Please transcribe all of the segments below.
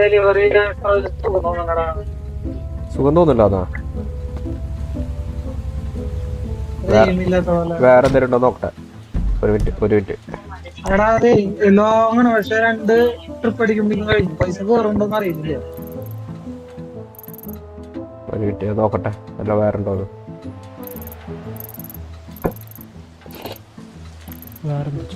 Delivery സുഖം തോന്നില്ല എന്നാ വേറെ എന്തെങ്കിലും ഉണ്ടോ നോക്കട്ടെ. ഒരു മിനിറ്റ് ഒരു മിനിറ്റ്. എടാ അതെ പക്ഷെ രണ്ട് ട്രിപ്പ് അടിക്കുമ്പോഴേക്കും കഴിഞ്ഞു. പൈസ കയറുണ്ടോന്ന് അറിയില്ല. ഒരു മിനിറ്റ് നോക്കട്ടെ. അല്ല വേറെ ഉണ്ടോ വേറെ ഇങ്ങട്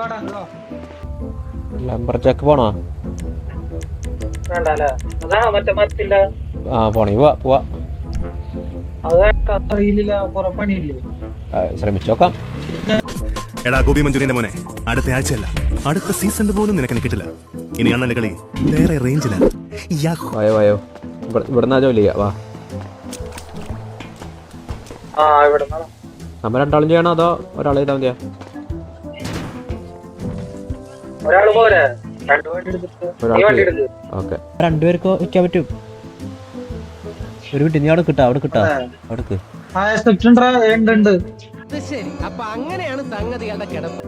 വാടാ, ഇങ്ങട് വാ. ലംബർ ചെക്ക് പോണോ ആ പോണേ. പോവാ പോവാ. അത് അറിയില്ല കുറെ പണിയില്ലേ? ആ, ശ്രമിച്ചു നോക്കാം എടാ ഗോപി മഞ്ജുരിന്റെ മോനെ അടുത്ത ആഴ്ചയല്ല. അടുത്ത സീസണിൽ പോലും നിനക്ക് കിട്ടില്ല. ഇനി അണ്ണന്റെ കളി വേറെ റേഞ്ചിലാണ് ഇവിടുന്ന് ജോലി ചെയ്യാം വാ. നമ്മ രണ്ടാളും ചെയ്യണോ അതോ ഒരാൾ ചെയ്താൽ മതിയാ? ഓക്കെ. രണ്ടുപേർക്ക് വെക്കാൻ പറ്റും. ഒരു വീട്ടിൽ നീ അവിടെ കിട്ടാ അവിടെ കിട്ടാ? അവിടെ അങ്ങനെയാണ് സംഗതികളുടെ കിടപ്പ്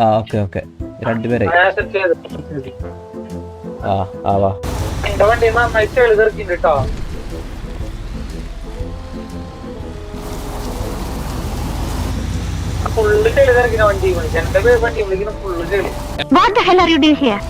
ആ ഓക്കെ ഓക്കെ. രണ്ടുപേരായി. ആ ആ ആ വാ. വണ്ടി കേട്ടോ. ഫുള്ള് ചെളി തെറിക്കുന്ന വണ്ടി വിളിച്ചു. എന്റെ വണ്ടി വിളിക്കുന്ന ഫുള്ള് ചെളി What the hell are you doing here?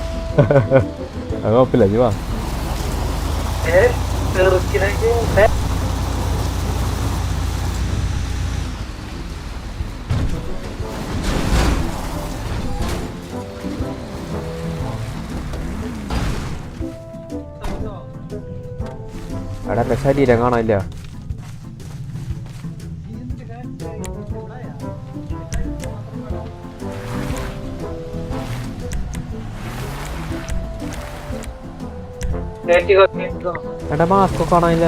എന്റെ മാസ്ക് കാണാനില്ല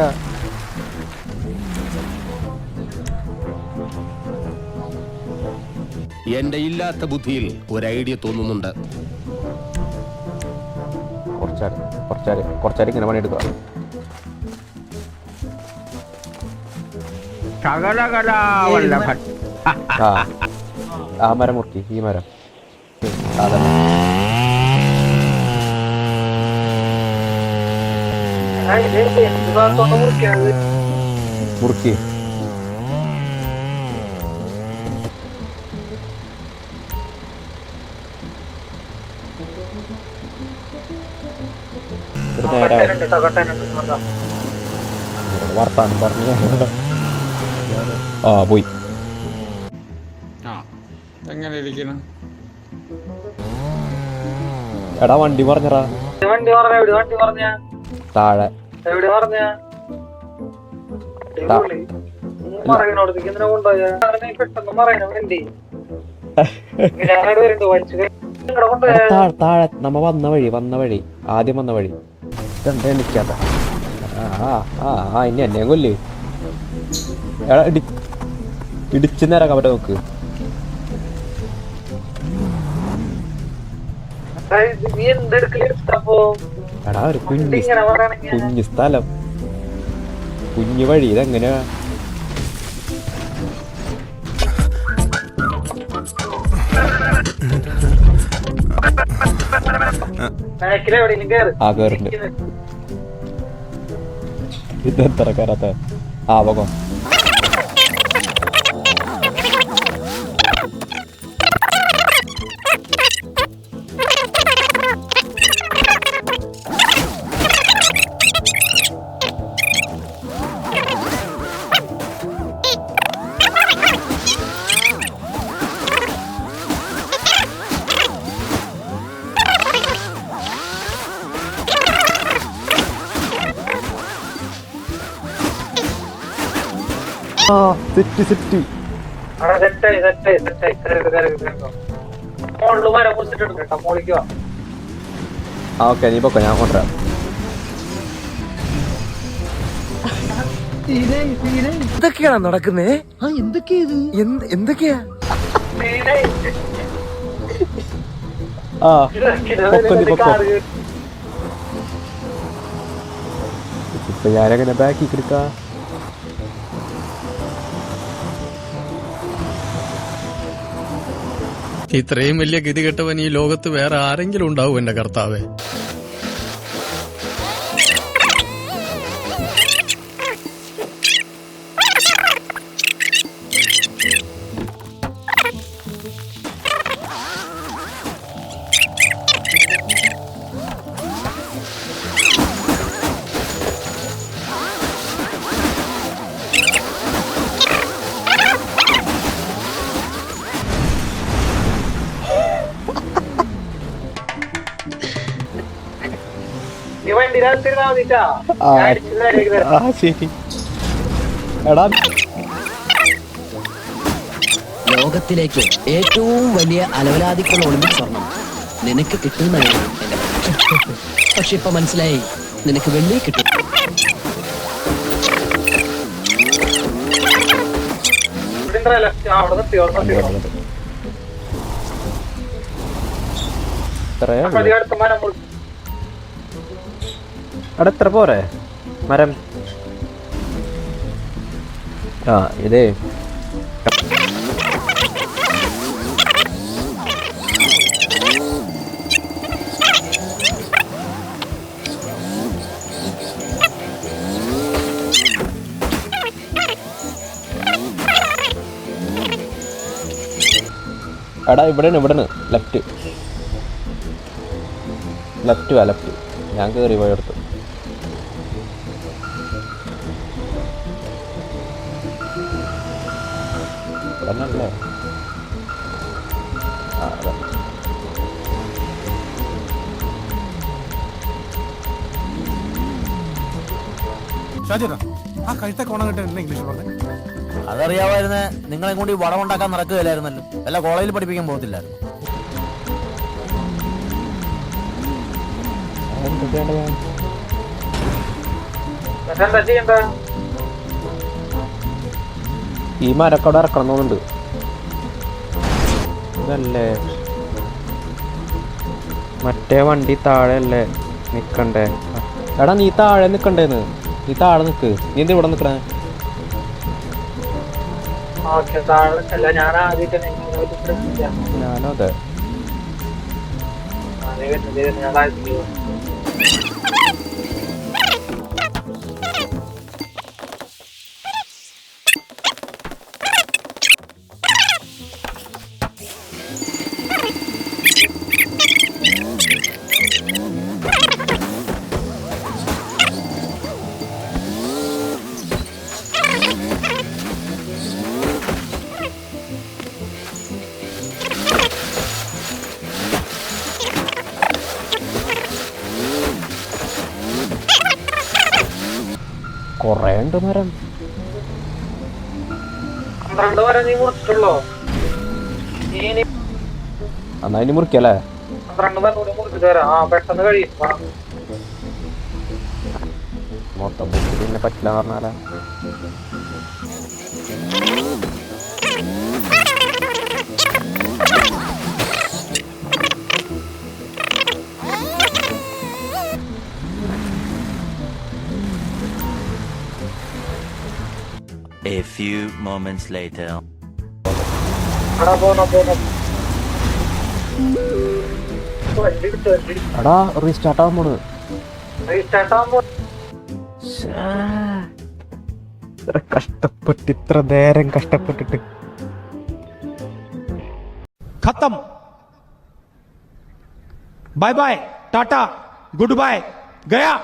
എന്റെ ഇല്ലാത്ത ബുദ്ധിയിൽ ഒരു ഐഡിയ തോന്നുന്നുണ്ട്. കുറച്ചാൽ കുറച്ചാൽ കുറച്ചാൽ ഇങ്ങനെ പണിയെടുക്കുക. ആ ആ മരം മുറുക്കി ഈ മരം. മുറുക്കി. വർത്താനം പറഞ്ഞു. ആ പോയി. എങ്ങനെ ഇരിക്കണം എടാ വണ്ടി പറഞ്ഞറാ വണ്ടി പറഞ്ഞ വണ്ടി പറഞ്ഞ താഴെ. താഴെ. നമ്മ വന്ന വഴി വന്ന വഴി. ആദ്യം വന്ന വഴി. നിക്കാത്ത ആ ഇനി എന്നെ കൊല്ല്. ഇടിച്ചു നേരാക്കാൻ പറ്റാ നോക്ക്. നീ എന്തെടുക്കലെടുത്തപ്പോ എടാ ഒരു കുഞ്ഞു കുഞ്ഞു സ്ഥലം. കുഞ്ഞു വഴി ഇതെങ്ങനെയാ? ആ കേറുണ്ട് ഇതെത്ര കയറാത്ത ആ പോകോ. സെറ്റ് ആ ഓക്കെ നീ പൊക്കോ ഞാൻ കൊണ്ടുവരാം. എന്തൊക്കെയാണ് നടക്കുന്നേ? ആ എന്തൊക്കെയാ ഇത്? എന്തൊക്കെയാ. ആ ഇതൊക്കെ പൊക്കോ നീ പൊക്കോ. കാറ് ഇപ്പൊ ഞാനെങ്ങനെ ബാക്കി എടുക്ക ഇത്രയും വലിയ ഗതികെട്ടവൻ ഈ ലോകത്ത് വേറെ ആരെങ്കിലും ഉണ്ടാവും എന്റെ കർത്താവേ. ആ. ശരി. എടാ. ലോകത്തിലേക്ക് ഏറ്റവും വലിയ അലവലാതിക്കുള്ള ഒളിമ്പിക് സ്വർണം നിനക്ക് കിട്ടുന്നതാണ് എന്റെ പക്ഷെ ഇപ്പൊ മനസ്സിലായി നിനക്ക് വെള്ളി കിട്ടും. ഇവിടെ എത്ര പോരെ? മരം. ആ ഇതേ. എടാ ഇവിടെയാണ് ഇവിടെയാണ്. ലെഫ്റ്റ് ലെഫ്റ്റ് വാ ലെഫ്റ്റ് ഞാൻ കയറി പോയടുത്ത് ഷാജേട്ടാ ആ കഴുത്ത കോണം കിട്ടാൻ ഇംഗ്ലീഷ് പറഞ്ഞു? അതറിയാമായിരുന്നേ. നിങ്ങളെ കൂടി ഈ വടം ഉണ്ടാക്കാൻ നടക്കുകയില്ലായിരുന്നല്ലോ. അല്ല കോളേജിൽ പഠിപ്പിക്കാൻ പോകത്തില്ലായിരുന്നു. ഈ മരക്കട ഇറക്കണം തോന്നുന്നുണ്ട്. ഇതല്ലേ? മറ്റേ വണ്ടി താഴെ അല്ലേ നിക്കണ്ടേ? എടാ നീ താഴെ നിക്കണ്ടേന്ന്. നീ താഴെ നിക്ക്. നീ എന്ത് ഇവിടെ പ്രശ്നമില്ല ഞാനും അതെ. കൊറേ ഉണ്ട് മരം. എന്നാ ഇനി മുറിക്കല്ലേ. മൊത്തം പിന്നെ പറ്റില്ല പറഞ്ഞാലാ. A few moments later. എടാ റീസ്റ്റാർട്ട് ആവാൻ പോണ്. ഇത്ര കഷ്ടപ്പെട്ട് ഇത്ര നേരം കഷ്ടപ്പെട്ടിട്ട്. ഖത്തം. Bye bye tata good bye Gaya.